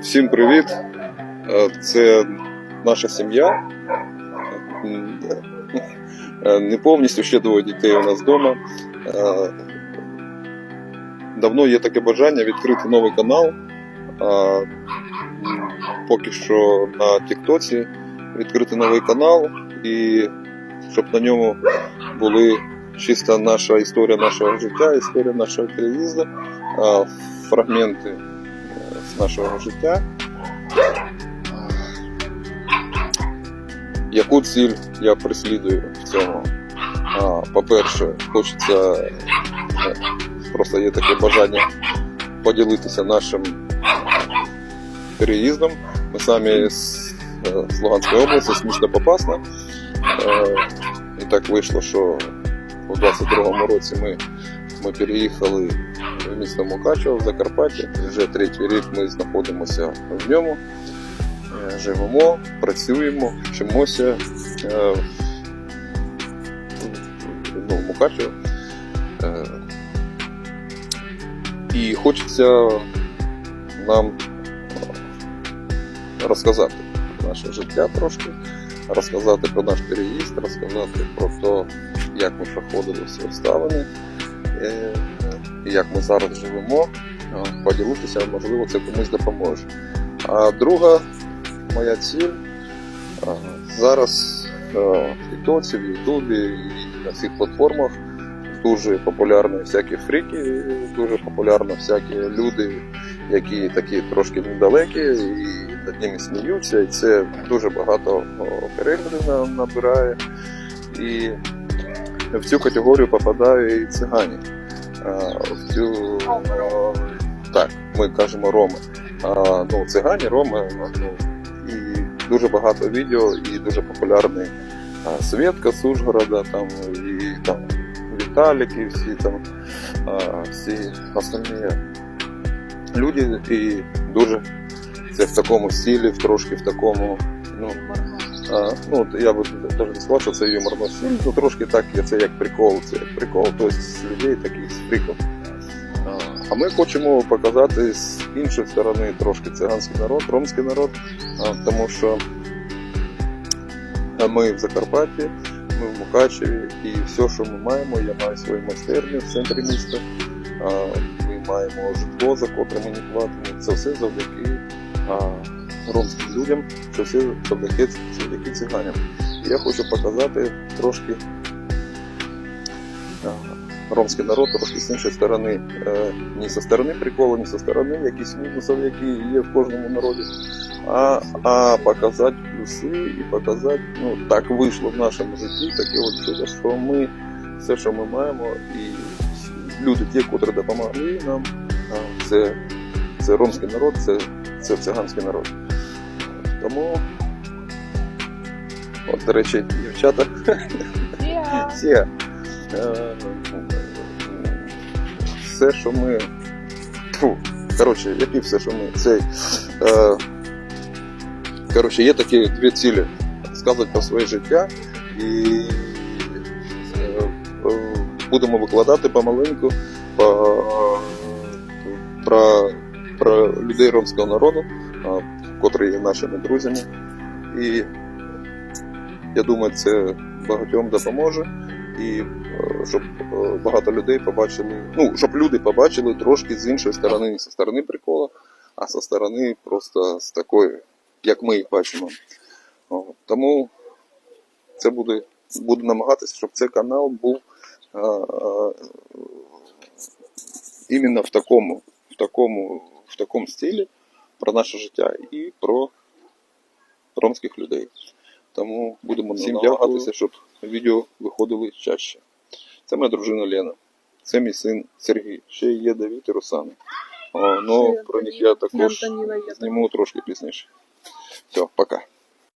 Всім привіт! Це наша сім'я. Не повністю ще двоє дітей у нас вдома. Давно є таке бажання відкрити новий канал. Поки що на Тіктоці відкрити новий канал і щоб на ньому були чисто наша історія нашого життя, історія нашого переїзду, фрагменти з нашого життя. Яку ціль я переслідую в цьому? По-перше, хочеться е, просто є таке бажання поділитися нашим переїздом. Ми самі з, е, Луганської області, з міста Попасна. Е, І так вийшло, що у 22-му році ми, ми переїхали місто Мукачево в Закарпатті. Вже третій рік ми знаходимося в ньому, Е, живемо, працюємо, вчимося е, ну, в Мукачево. Е, І хочеться нам розказати про наше життя трошки, розказати про наш переїзд, розказати про те, як ми проходили всі обставини, і як ми зараз живемо, е, поділитися, можливо, це комусь допоможе. А друга моя ціль е, зараз е, в Тіктоці, в Ютубі і на всіх платформах дуже популярні всякі фріки, дуже популярні всякі люди, які такі трошки недалекі і над ними сміються, і це дуже багато переглядів набирає. І в цю категорію попадає і цигані. В цю, так, ми кажемо роми. Ну, цигані, роми, ну, і дуже багато відео, і дуже популярний а, Свєтка з Ужгорода, там, і там Віталік, і всі там всі основні люди, і дуже це в такому стилі, трошки в такому, ну, ну, я б навіть не сказав, що це юморно ну трошки так, це як прикол, це як прикол, тобто з людей таких з. А, ми хочемо показати з іншої сторони трошки циганський народ, ромський народ, тому що ми в Закарпатті, ми в Мукачеві, і все, що ми маємо, я маю свою майстерню в центрі міста. Ми маємо житло, за котре ми не платимо. Це все завдяки ромським людям, це все завдяки, завдяки циганям. Я хочу показати трошки ромський народ трошки з іншої сторони, е, не зі сторони приколу, не зі сторони якісь мінусів, які є в кожному народі, а, а показати плюси і показати, ну так вийшло в нашому житті, таке от чудо, що ми все, що ми маємо, і люди, ті, котрі допомогли нам, це, це ромський народ, це, це циганський народ. Тому, от, до речі, дівчата всі. е, Все, що ми. Фу, коротше, які все, що ми. Цей, е, коротше, є такі дві цілі. Сказати про своє життя і е, будемо викладати помаленьку по, про, про людей ромського народу, котрі є нашими друзями. І я думаю, це багатьом допоможе. І е, щоб е, багато людей побачили, ну, щоб люди побачили трошки з іншої сторони, не зі сторони прикола, а зі сторони просто з такої, як ми їх бачимо. Тому це буде, буду намагатися, щоб цей канал був е, е, іменно в такому, в такому, в такому стилі про наше життя і про ромських людей. Тому будемо всім дякуватися, щоб відео виходили чаще. Це моя дружина Лена, це мій син Сергій, ще є Давід і Русана. Ну, про них я також зніму трошки пізніше. Все, пока.